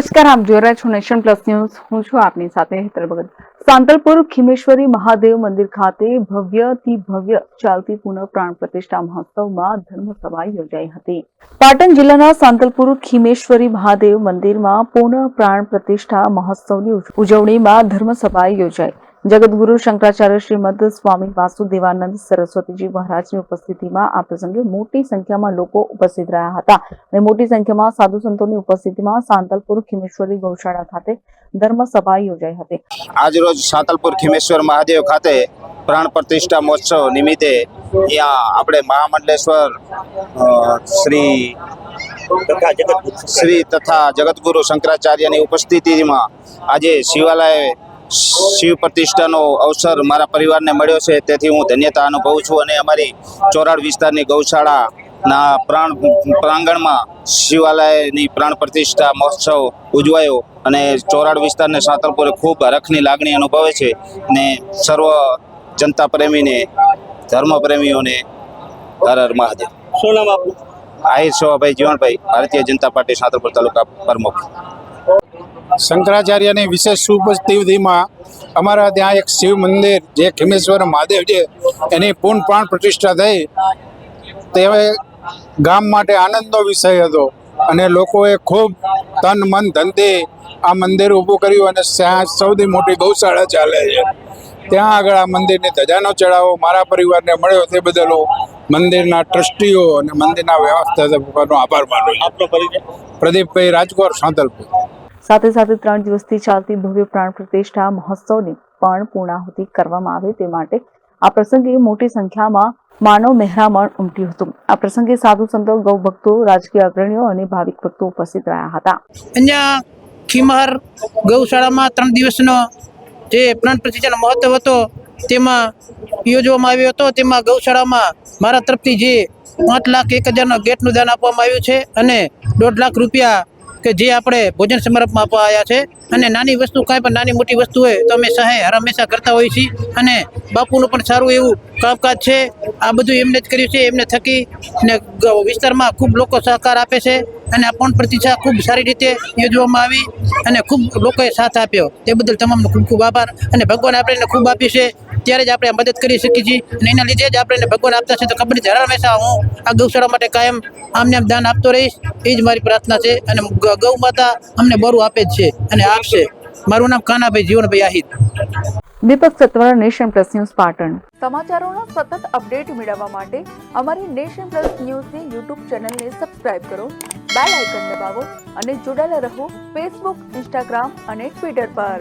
નમસ્કાર, આપ જોઈ રહ્યા છો નેશન પ્લસ ન્યૂઝ. હું છું આપની સાથે હેતર ભગત. સાંતલપુર ખીમેશ્વરી મહાદેવ મંદિર ખાતે ભવ્યથી ભવ્ય ચાલતી પુનઃ પ્રાણ પ્રતિષ્ઠા મહોત્સવમાં ધર્મસભા યોજાઈ હતી. પાટણ જિલ્લાના સાંતલપુર ખીમેશ્વરી મહાદેવ મંદિરમાં પુનઃ પ્રાણ પ્રતિષ્ઠા મહોત્સવની ઉજવણીમાં ઉજવણીમાં ધર્મસભા યોજાઈ. જગતગુરુ શંકરાચાર્ય શ્રીમદ સ્વામી વાસુદેવાનંદ સરસ્વતીજી મહારાજની ઉપસ્થિતિમાં આ પ્રસંગે મોટી સંખ્યામાં લોકો ઉપસ્થિત રહ્યા હતા. અને મોટી સંખ્યામાં સાધુ સંતોની ઉપસ્થિતિમાં સાંતલપુર ખીમેશ્વરી ગૌશાળા ખાતે ધર્મસભા યોજાઈ હતી. આજરોજ સાંતલપુર ખીમેશ્વર મહાદેવ ખાતે પ્રાણ પ્રતિષ્ઠા મહોત્સવ નિમિત્તે ત્યાં આપણે મહામંડલેશ્વર શ્રી શ્રી તથા જગતગુરુ શંકરાચાર્યની ઉપસ્થિતિમાં આજે શિવાલય શિવ પ્રતિષ્ઠાનો અવસર મારા પરિવારને મળ્યો છે. તેથી હું ધન્યતા અનુભવું છું અને અમારી ચોરાડ વિસ્તારની ગૌશાળાના પ્રાણ પ્રાંગણમાં શિવાલયની પ્રાણ પ્રતિષ્ઠા મહોત્સવ ઉજવાયો અને ચોરાડ વિસ્તારને સાતરપુરે ખૂબ હરખની લાગણી અનુભવે છે અને સર્વ જનતા પ્રેમીને ધર્મ પ્રેમીઓને હર હર મહાદેવ. શું નામ આપું આહિર શોભાઈ જીવણભાઈ ભારતીય જનતા પાર્ટી સાતલપુર તાલુકા પ્રમુખ. શંકરાચાર્યની વિશેષ ઉપસ્થિતિમાં અમારા ત્યાં એક શિવ મંદિર જે ખીમેશ્વર મહાદેવ છે એની પૂર્ણ પ્રાણ પ્રતિષ્ઠા થઈ. તે ગામ માટે આનંદનો વિષય હતો અને લોકોએ ખૂબ તન મન ધનથી આ મંદિર ઊભું કર્યું અને ત્યાં સૌથી મોટી ગૌશાળા ચાલે છે. ત્યાં આગળ આ મંદિરની ધજાનો ચડાવો મારા પરિવારને મળ્યો તે બદલ મંદિરના ટ્રસ્ટીઓ અને મંદિરના વ્યવસ્થાપકોનો આભાર માનું છું. આપનો પરિચય? પ્રદીપભાઈ રાજકોર સાંતલપુર સાથે સાથે ત્રણ દિવસથી ચાલતી ભવ્ય પ્રાણ પ્રતિષ્ઠા મહોત્સવની પણ પૂર્ણાહુતિ કરવામાં આવે તે માટે આ પ્રસંગે મોટી સંખ્યામાં માનવ મહેરામણ ઉમટ્યું હતું. આ પ્રસંગે સાધુ સંતો ગૌ ભક્તો રાજકીય અગ્રણીઓ અને ભાવિક ભક્તો ઉપસ્થિત રહ્યા હતા. અહીંયા ખીમહર ગૌશાળામાં ત્રણ દિવસનો જે પ્રાણ પ્રતિષ્ઠાનો મહત્વ હતો, તેમાં યોજવામાં આવ્યો હતો. તેમાં ગૌશાળામાં મારા તરફથી જે પાંચ લાખ એક હજારનો ગેટનું દાન આપવામાં આવ્યું છે અને દોઢ લાખ રૂપિયા કે જે આપણે ભોજન સમારંભમાં આપવા આવ્યા છે અને નાની વસ્તુ કાંઈ પણ નાની મોટી વસ્તુ હોય તો અમે સહાય હંમેશા કરતા હોઈએ છીએ અને બાપુનું પણ સારું એવું કામકાજ છે. આ બધું એમને જ કર્યું છે. એમને થકી ને વિસ્તારમાં ખૂબ લોકો સહકાર આપે છે અને આ પણ પ્રતિષ્ઠા ખૂબ સારી રીતે યોજવામાં આવી અને ખૂબ લોકોએ સાથ આપ્યો. તે બદલ તમામનો ખૂબ ખૂબ આભાર અને ભગવાન આપણે એને ખૂબ આપ્યું છે. ત્યારે જ આપણે મદદ કરી શકીએ છીએ અને એના લીધે જ આપણે ભગવાન આપતા છે. તો ખબર છે હર હંમેશા હું આ ગૌશાળા માટે કાયમ આમને આમ દાન આપતો રહીશ. એ જ મારી પ્રાર્થના છે અને ગ- ગૌ માતા અમને બરું આપે જ છે અને આપશે. મારું નામ Kanabhai Jivanbhai Ahir. Deepak Satvar nation plus news Patan. સમાચારોનો સતત અપડેટ મેળવવા માટે અમારી નેશન પ્લસ ન્યૂઝની યુટ્યુબ ચેનલને સબસ્ક્રાઇબ કરો બેલ આઇકન દબાવો અને જોડાયેલા રહો ફેસબુક ઇન્સ્ટાગ્રામ અને ટ્વિટર પર.